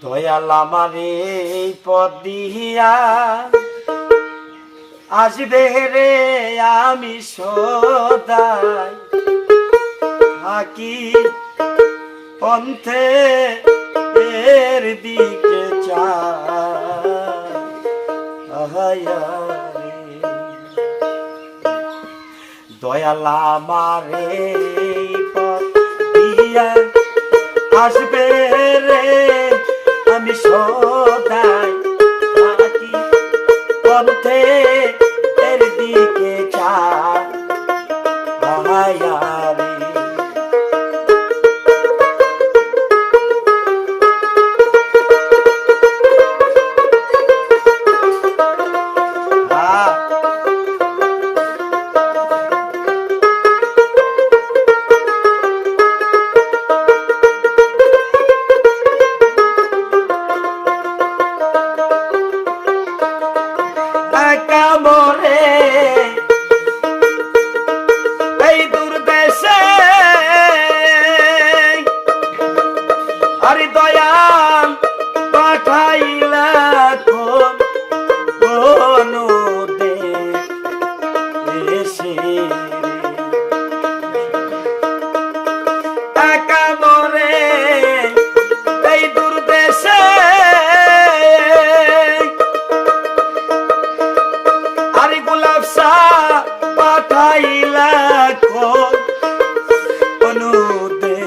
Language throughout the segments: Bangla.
দয়াল আমার এই পদ দিয়া আসবে রে আমি সদাই। থাকি পন্থে এর দিকে দয়াল আমার এই পদ দিয়া আসবে দেশে কামরে এই দুর্দেশে। আরে গোলাপ সা পাঠাইলা অনুদে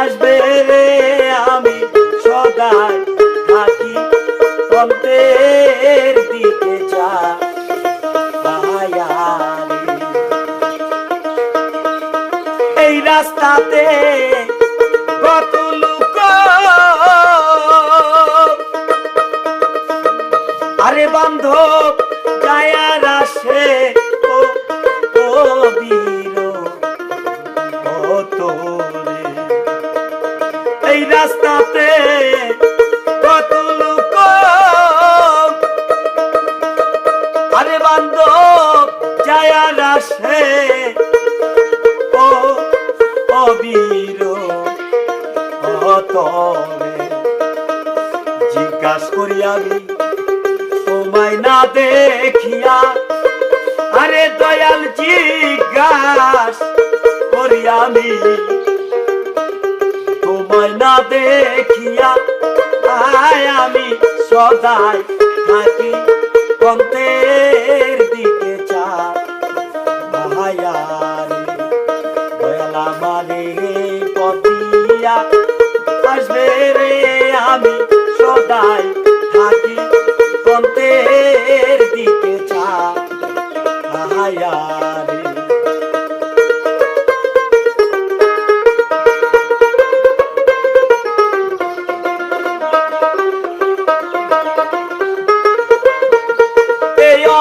আসবে আমি সদাই থাকি কন্তের দিকে এই রাস্তাতে কত লোক। আরে বান্ধব বান্ধব গায়ার আসে। ও অবীর জিজ্ঞাস করি আমি, তোমায় না দেখিয়া, আরে দয়াল জিজ্ঞাস করি আমি, তোমায় না দেখিয়া, আয় আমি সদাই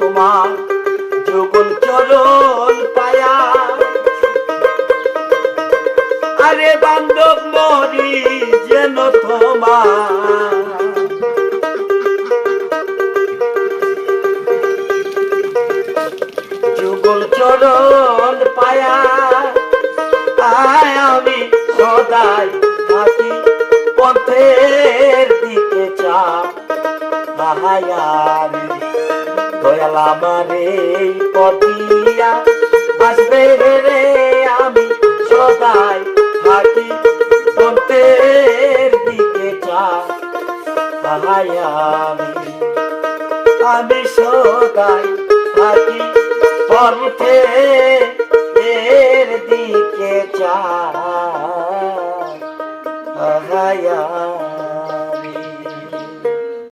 তোমার যুগল চরণ পায়া। আরে বান্ধব, মরি যেন তোমার। যুগল চরণ পায়া, আয় আমি সদাই থাকি পথের দিকে চা আহায়ারে দয়াল আমার পদিয়া আসবে রে আমি সদাই থাকি অন্তের দিকে চা আমি আমি সদাই থাকি পন্থে দিকে চা আমি।